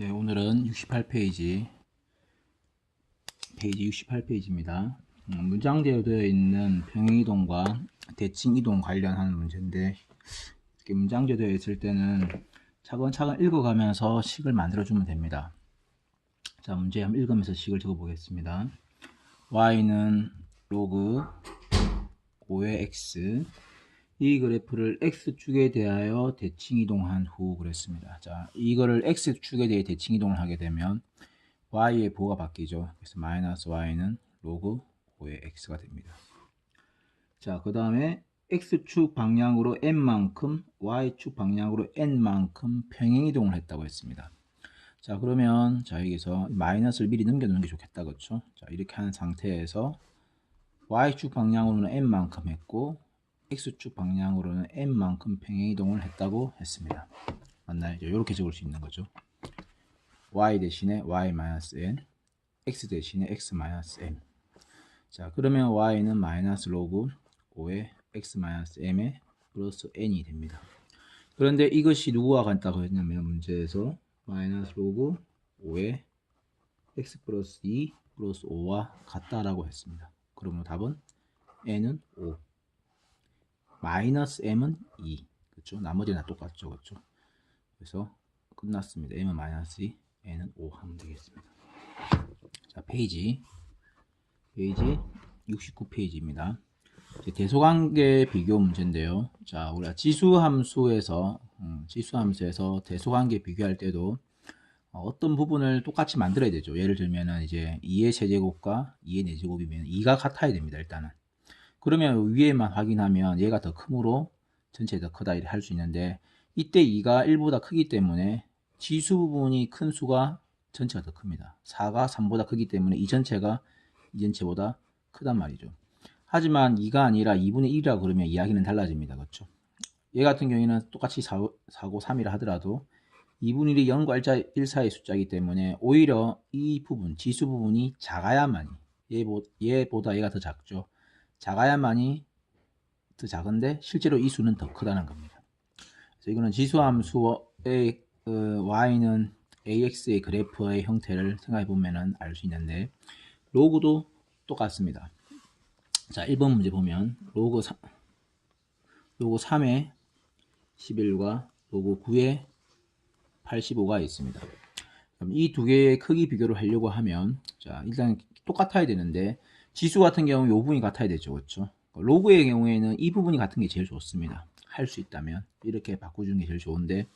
네, 오늘은 68페이지, 페이지 68페이지입니다. 음, 문장제로 되어 있는 평행이동과 대칭이동 관련한 문제인데, 이렇게 문장제 되어 있을 때는 차근차근 읽어가면서 식을 만들어주면 됩니다. 자, 문제 한번 읽으면서 식을 적어보겠습니다. y는 로그 5의 x, 이 그래프를 x축에 대하여 대칭 이동한 후 그랬습니다. 자, 이거를 x축에 대해 대칭 이동을 하게 되면 y의 보가 바뀌죠. 그래서 마이너스 y는 로그 5의 x가 됩니다. 자, 그 다음에 x축 방향으로 n만큼 y축 방향으로 n만큼 평행 이동을 했다고 했습니다. 자, 그러면 자, 여기서 마이너스를 미리 넘겨놓는 게 좋겠다. 그렇죠? 자, 이렇게 한 상태에서 y축 방향으로는 n만큼 했고 x축 방향으로는 n만큼 평행이동을 했다고 했습니다. 맞나요? 이렇게 적을 수 있는 거죠. y 대신에 y-n, x 대신에 x-m. 자, 그러면 y는 마이너스 로그 5의 x-m의 플러스 n이 됩니다. 그런데 이것이 누구와 같다고 했냐면 문제에서 마이너스 로그 5의 x 플러스 2 플러스 5와 같다라고 했습니다. 그러면 답은 n은 5. 마이너스 m은 2. 그렇죠? 나머지는 다 똑같죠. 그렇죠? 그래서 끝났습니다. m은 마이너스 2, n은 5 하면 되겠습니다. 자, 페이지. 페이지 69페이지입니다. 대소관계 비교 문제인데요. 자, 우리가 지수함수에서 음, 지수함수에서 대소관계 비교할 때도 어 떤 부분을 똑같이 만들어야 되죠. 예를 들면은 이제 2의 세제곱과 2의 4제곱이면 2가 같아야 됩니다. 일단은. 그러면 위에만 확인하면 얘가 더 크므로 전체 더 크다 이렇게 할 수 있는데 이때 2가 1보다 크기 때문에 지수 부분이 큰 수가 전체가 더 큽니다. 4가 3보다 크기 때문에 이 전체가 이 전체보다 크단 말이죠. 하지만 2가 아니라 2분의 1이라 그러면 이야기는 달라집니다. 그렇죠? 얘 같은 경우에는 똑같이 4, 4고 3이라 하더라도 2분의 1이 0과 1 사이의 숫자이기 때문에 오히려 이 부분, 지수 부분이 작아야만이 얘보다 얘가 더 작죠. 작아야만이 더 작은데 실제로 이 수는 더 크다는 겁니다. 그래서 이거는 지수함수의 어, y는 ax의 그래프의 형태를 생각해 보면 알수 있는데 로그도 똑같습니다. 자, 1번 문제 보면 로그 3, 로그 3의 11과 로그 9의 85가 있습니다. 그럼 이 두 개의 크기 비교를 하려고 하면 자, 일단 똑같아야 되는데 지수 같은 경우 이 부분이 같아야 되죠. 그렇죠? 로그의 경우에는 이 부분이 같은 게 제일 좋습니다. 할 수 있다면 이렇게 바꿔주는 게 제일 좋은데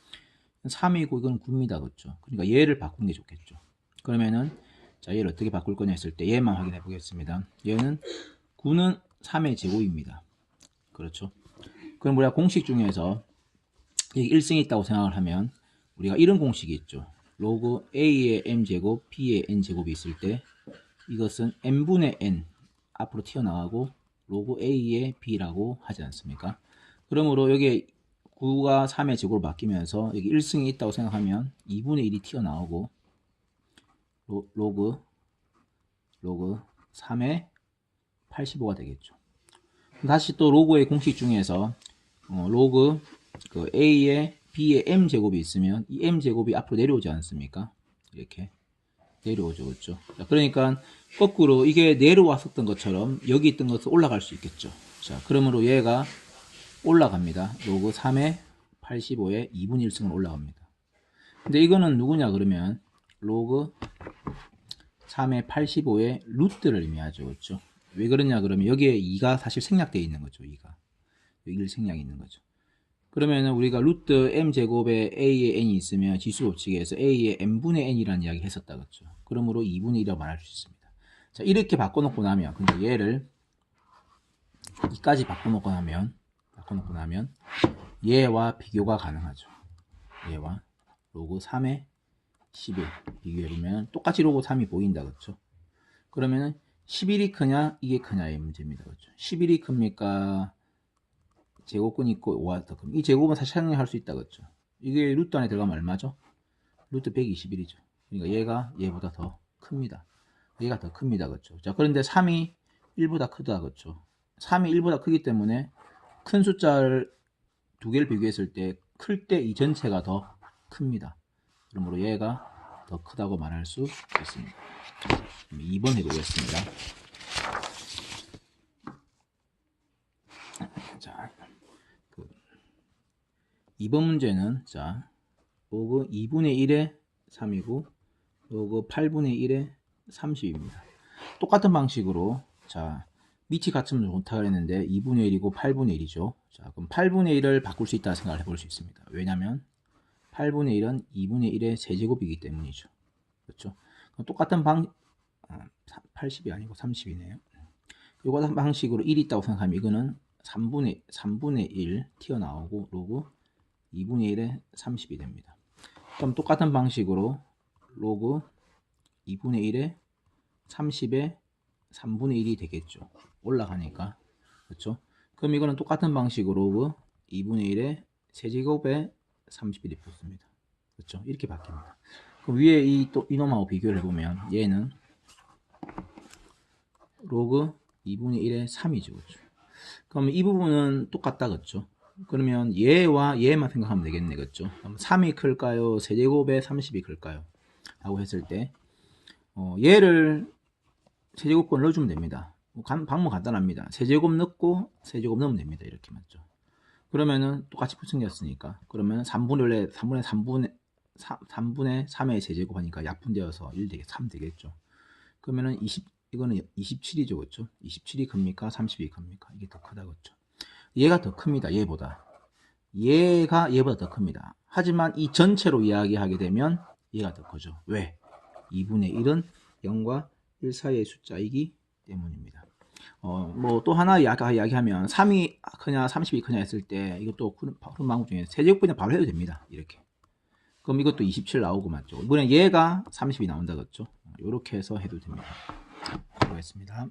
3이고 이건 9입니다. 그렇죠? 그러니까 얘를 바꾸는 게 좋겠죠. 그러면은 자 얘를 어떻게 바꿀 거냐 했을 때 얘만 확인해 보겠습니다. 얘는 9는 3의 제곱입니다. 그렇죠? 그럼 우리가 공식 중에서 여기 1승이 있다고 생각을 하면 우리가 이런 공식이 있죠. 로그 a의 m제곱, b의 n제곱이 있을 때 이것은 n분의 n 앞으로 튀어나가고 로그 a의 b라고 하지 않습니까? 그러므로 여기에 9가 3의 제곱으로 바뀌면서 여기 1승이 있다고 생각하면 2분의 1이 튀어나오고 로, 로그 로그 3의 85가 되겠죠. 다시 또 로그의 공식 중에서 어, 로그 그 a의 b의 m 제곱이 있으면 이 m 제곱이 앞으로 내려오지 않습니까? 이렇게 내려오죠, 그렇죠? 자, 그러니까 거꾸로 이게 내려왔었던 것처럼 여기 있던 것은 올라갈 수 있겠죠. 자, 그러므로 얘가 올라갑니다. 로그 3의 85에 2분의 1승은 올라갑니다. 근데 이거는 누구냐 그러면 로그 3의 85의 루트를 의미하죠, 그렇죠? 왜 그러냐 그러면 여기에 2가 사실 생략되어 있는 거죠, 2가. 여기를 생략이 있는 거죠. 그러면 우리가 루트 m 제곱에 a의 n이 있으면 지수 법칙에서 a의 n분의 n이라는 이야기 했었다 그렇죠. 그러므로 2분의 1이라고 말할 수 있습니다. 자 이렇게 바꿔놓고 나면 근데 얘를 2까지 바꿔놓고 나면 바꿔놓고 나면 얘와 비교가 가능하죠. 얘와 로그 3의 11 비교해보면 똑같이 로그 3이 보인다 그렇죠. 그러면은 11이 크냐 이게 크냐의 문제입니다 그렇죠. 11이 큽니까 제곱근 있고 5가 더 큽니다. 이 제곱은 사실 생략할 수 있다 그렇죠. 이게 루트 안에 들어가면 얼마죠? 루트 121이죠. 그러니까 얘가 얘보다 더 큽니다. 얘가 더 큽니다. 그렇죠. 자, 그런데 3이 1보다 크다 그렇죠. 3이 1보다 크기 때문에 큰 숫자를 두 개를 비교했을 때 클 때 이 전체가 더 큽니다. 그러므로 얘가 더 크다고 말할 수 있습니다. 2번 해보겠습니다. 자, 그 2번 문제는 자 로그 2분의 1에 3이고 로그 8분의 1에 30입니다. 똑같은 방식으로 자 밑이 같으면 좋다 그랬는데 2분의 1이고 8분의 1이죠. 자 그럼 8분의 1을 바꿀 수 있다 생각을 해볼 수 있습니다. 왜냐하면 8분의 1은 2분의 1의 세제곱이기 때문이죠. 그렇죠? 똑같은 방 아, 80이 아니고 30이네요. 요거 방식으로 1이 있다고 생각하면 이거는 3분의 3분의 1 튀어나오고 로그 2분의 1에 30이 됩니다. 그럼 똑같은 방식으로 로그 2분의 1에 30에 3분의 1이 되겠죠. 올라가니까. 그렇죠? 그럼 이거는 똑같은 방식으로 로그 2분의 1에 세제곱에 31이 붙습니다. 그렇죠? 이렇게 바뀝니다. 그 위에 이 또 이놈하고 비교를 해보면 얘는 로그 2분의 1에 3이죠. 그렇죠? 그럼 이 부분은 똑같다. 그렇죠? 그러면 얘와 얘만 생각하면 되겠네. 그럼 3이 클까요? 세제곱에 30이 클까요? 라고 했을 때 어, 얘를 세제곱권 넣어주면 됩니다. 뭐 간- 방법 간단합니다. 세제곱 넣고 세제곱 넣으면 됩니다. 이렇게 맞죠? 그러면은 똑같이 생겼으니까 그러면 3분의 3분의 3분의 3, 분의 3의 세제곱 하니까 약분되어서 1 되게 3 되겠죠. 그러면은 20 이거는 27이죠. 그렇죠? 27이 큽니까? 30이 큽니까? 이게 더 크다 그렇죠? 얘가 더 큽니다. 얘보다. 얘가 얘보다 더 큽니다. 하지만 이 전체로 이야기하게 되면 얘가 더 크죠. 왜? 2분의 1은 0과 1 사이의 숫자이기 때문입니다. 어, 뭐 또 하나 이야기, 이야기하면 3이 크냐 30이 크냐 했을 때 이것도 푸른, 방법 중에 세제곱분의 바로 해도 됩니다. 이렇게. 그럼 이것도 27 나오고 맞죠. 이번에 얘가 30이 나온다 그랬죠. 이렇게 해서 해도 됩니다. 수고했습니다.